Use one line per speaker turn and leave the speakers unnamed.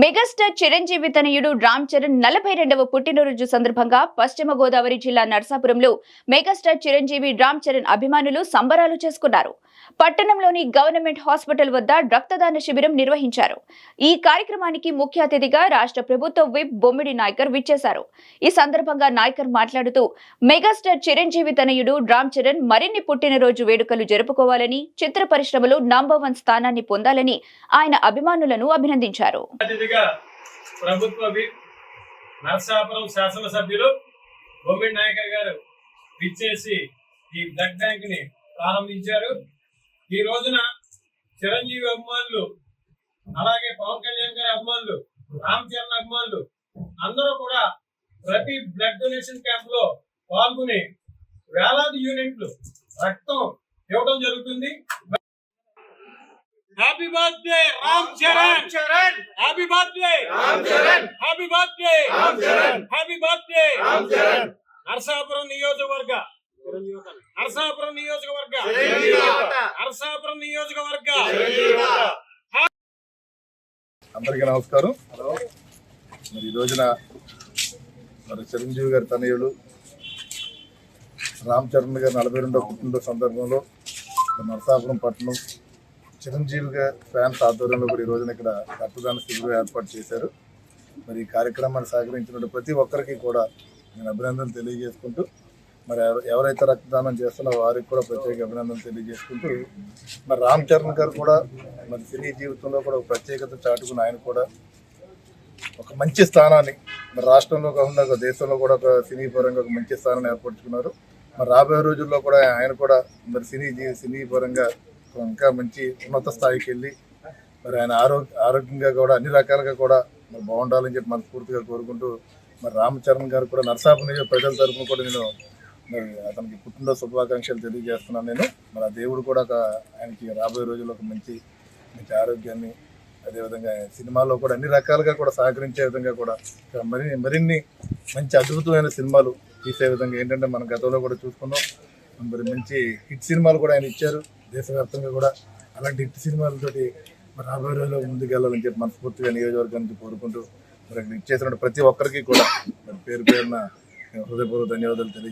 Megastar Chiranjeevi తనయుడు రామ్ చరణ్ నలభై రెండవ పుట్టినరోజు సందర్భంగా పశ్చిమ గోదావరి జిల్లా నర్సాపురంలో మెగాస్టార్ చిరంజీవి రామ్ చరణ్ అభిమానులు సంబరాలు చేసుకున్నారు. పట్టణంలోని గవర్నమెంట్ హాస్పిటల్ వద్ద రక్తదాన శిబిరం నిర్వహించారు. ఈ కార్యక్రమానికి ముఖ్య అతిథిగా రాష్ట్ర ప్రభుత్వ విప్ బొమ్మిడి నాయకర్ విచ్చేశారు. ఈ సందర్భంగా నాయకర్ మాట్లాడుతూ మెగాస్టార్ చిరంజీవి తనయుడు రామ్ చరణ్ మరిన్ని పుట్టినరోజు వేడుకలు జరుపుకోవాలని చిత్ర పరిశ్రమలో నంబర్ వన్ స్థానాన్ని పొందాలని ఆయన అభిమానులను అభినందించారు.
అతిథిగా ప్రభుత్వ విప్ నరసాపురం శాసనసభ్యులు బొమ్మిడి నాయకర్ గారు విచ్చేసి ఈ బ్లడ్ బ్యాంక్ని ప్రారంభించారు. ఈ రోజున చిరంజీవి అభిమానులు అలాగే పవన్ కళ్యాణ్ గారి అభిమానులు రామ్ చరణ్ అభిమానులు అందరూ కూడా ప్రతి బ్లడ్ డొనేషన్ క్యాంప్లో పాల్గొని వేలాది యూనిట్లు రక్తం ఇవ్వడం జరుగుతుంది. Happy birthday Ram Charan
Charan
happy birthday
Ram Charan
happy birthday happy birthday Narasapuram నియోజకవర్గ. నరసాపురం నియోజకవర్గ. నరసాపురం నియోజకవర్గ.
అందరికీ నమస్కారం. మరి ఈ రోజున మరి చిరంజీవి గారి తనయుడు రామ్ చరణ్ గారి నలభై రెండో పుట్టినరోజు సందర్భంలో నరసాపురం పట్టణం చిరంజీవిగా ఫ్యాన్స్ ఆధ్వర్యంలో కూడా ఈ రోజున ఇక్కడ రక్తదాన శిబిరం ఏర్పాటు చేశారు. మరి ఈ కార్యక్రమాన్ని సహకరించిన ప్రతి ఒక్కరికి కూడా నేను అభినందనలు తెలియజేసుకుంటూ మరి ఎవరైతే రక్తదానం చేస్తున్నారో వారికి కూడా ప్రత్యేక అభినందనలు తెలియజేసుకుంటూ మరి రామ్ చరణ్ గారు కూడా మరి సినీ జీవితంలో కూడా ఒక ప్రత్యేకత చాటుకుని ఆయన కూడా ఒక మంచి స్థానాన్ని మరి రాష్ట్రంలో కాకుండా ఒక దేశంలో కూడా ఒక సినీ పరంగా ఒక మంచి స్థానాన్ని ఏర్పరచుకున్నారు. మరి రాబోయే రోజుల్లో కూడా ఆయన కూడా మరి సినీ సినీ పరంగా ఇంకా మంచి ఉన్నత స్థాయికి వెళ్ళి మరి ఆయన ఆరోగ్య ఆరోగ్యంగా కూడా అన్ని రకాలుగా కూడా మరి బాగుండాలని చెప్పి మనస్ఫూర్తిగా కోరుకుంటూ మరి రామచరణ్ గారు కూడా నరసాపు నియోజక ప్రజల తరఫున కూడా నేను మరి అతనికి పుట్టినరోజు శుభాకాంక్షలు తెలియజేస్తున్నాను నేను. మరి ఆ దేవుడు కూడా ఒక ఆయనకి రాబోయే రోజుల్లో ఒక మంచి మంచి ఆరోగ్యాన్ని అదేవిధంగా సినిమాల్లో కూడా అన్ని రకాలుగా కూడా సహకరించే విధంగా కూడా మరి మరిన్ని మంచి అద్భుతమైన సినిమాలు తీసే విధంగా ఏంటంటే మన గతంలో కూడా చూసుకున్నాం. మరి మంచి హిట్ సినిమాలు కూడా ఆయన ఇచ్చారు. దేశవ్యాప్తంగా కూడా అలాంటి హిట్ సినిమాలతోటి మరి రాబోయే రోజుల్లో ముందుకు వెళ్ళాలని చెప్పి మనస్ఫూర్తిగా నియోజకవర్గానికి కోరుకుంటూ మరి అక్కడ ప్రతి ఒక్కరికి కూడా పేరు పేరున హృదయపూర్వక ధన్యవాదాలు తెలియజేస్తాను